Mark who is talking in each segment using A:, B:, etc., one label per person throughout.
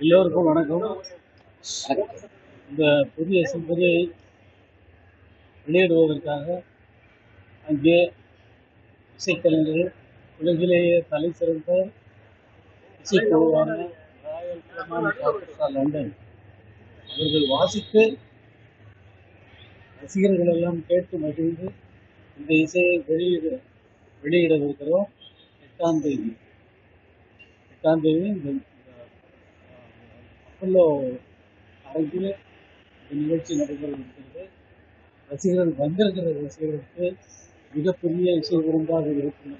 A: எல்லோருக்கும் வணக்கம். இந்த புதிய சிம்பதியை வெளியிடுவதற்காக அங்கே இசைக்கலைஞர்கள் உலகிலேயே தலை சிறந்த இசைக்குழுவான ராயல் ஆர்கெஸ்ட்ரா லண்டன். அவர்கள் வாசித்து ரசிகர்கள் எல்லாம் கேட்டு மகிழ்ந்து இந்த இசையை வெளியிட வெளியிடவிருக்கிறோம். எட்டாம் தேதி. எட்டாம் தேதி இந்த அப்பல்லோ அரங்கில் இந்த நிகழ்ச்சி நடைபெற இருக்கிறது ரசிகர்கள் வந்திருக்கிற ரசிகர்களுக்கு மிகப்பெரிய இசை விருந்தாக இருக்கும்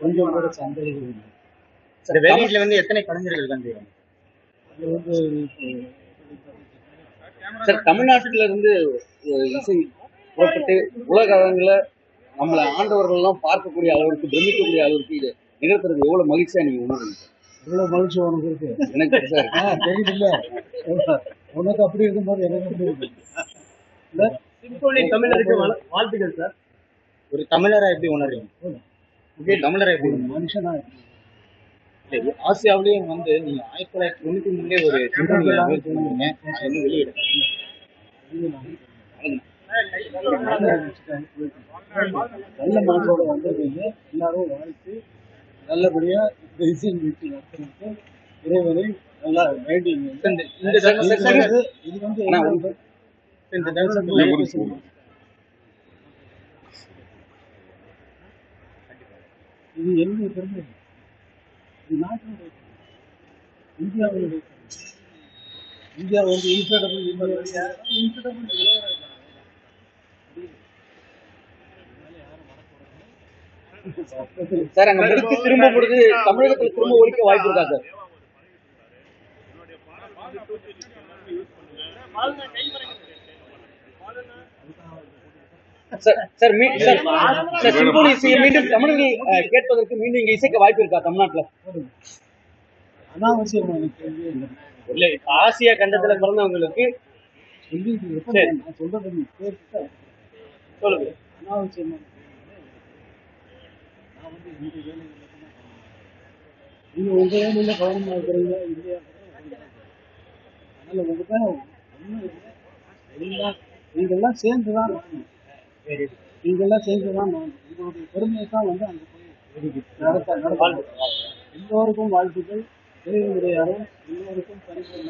A: கொஞ்சம் கூட சந்தேகம் இல்லை.
B: வெளியீட்டுல வந்து எத்தனை கலைஞர்கள்
A: அது வந்து இப்போ
B: சார் தமிழ்நாட்டுல இருந்து இசை புறப்பட்டு உலக அளவில் நம்மளை ஆண்டவர்கள் எல்லாம் பார்க்கக்கூடிய அளவிற்கு பிரமிக்கக்கூடிய அளவிற்கு இது நிகழ்த்துறது எவ்வளவு மகிழ்ச்சியா நீங்க உணர்றீங்க? சார்?
A: இவ்வளோ மகிழ்ச்சி உனக்கு இருக்கு.
B: எனக்கு சார்
A: ஆ தெரியுதுல்ல. உனக்கு அப்படி இருக்கும்போது எனக்கு அப்படி இருக்கு?
B: தமிழருக்கு வாழ்த்துக்கள் சார். ஒரு தமிழரா எப்படி உணர்றீங்க? ஓகே தமிழரா எப்படி
A: மனுஷனா?
B: ஆசியாவிலேயும் வந்து நீங்க ஆயிரத்தி தொள்ளாயிரத்தி தொண்ணூத்தி மூணுலேயே ஒரு சிம்பொனி முயற்சி பண்ணீங்க அது வந்து வெளியிட
A: இது நான் நல்ல மனசோட வந்ததுங்க எல்லாரும் வாழ்த்து. நல்லபடியா இசை நிகழ்ச்சி நடத்துறதுக்கு இறைவனை நல்லா வேண்டிங்க இது வந்து இது என்ன என்னுடைய பெருமை இது நாட்டினுடைய. இந்தியாவுடைய. இந்தியா வந்து இன்க்ரெடபிள் இந்தியா
B: சார் அங்க முடித்து திரும்ப முடிது தமிழகத்துல திரும்ப ஒழிக்க வாய்ப்பு இருக்கா சார்? சார் மீண்டும் தமிழில் அஹ், கேட்பதற்கு மீண்டும் இங்க இசைக்க வாய்ப்பு இருக்கா தமிழ்நாட்டுல?
A: அனாவசியமான கேள்வி இல்லை.
B: இல்ல இப்ப ஆசியா கண்டத்துல பிறந்தவங்களுக்கு சொல்லுங்க.
A: அனாவசியமான கேள்வி இல்லை. நான் வந்து இந்த வேலையில் மட்டும்தான் கவனம். நீங்க உங்க வேலையில கவனமா இருக்கிறீங்க இல்லையா அதனால உங்ககிட்ட ஒண்ணும் எல்லாம் நீங்கெல்லாம் சேர்ந்துதான் நீங்கெல்லாம் தான் உங்களுடைய பெருமையை தான் வந்து அங்க போய் எல்லோருக்கும் வாழ்த்துக்கள். இறைவனுடைய அருள் எல்லோருக்கும் பரிசு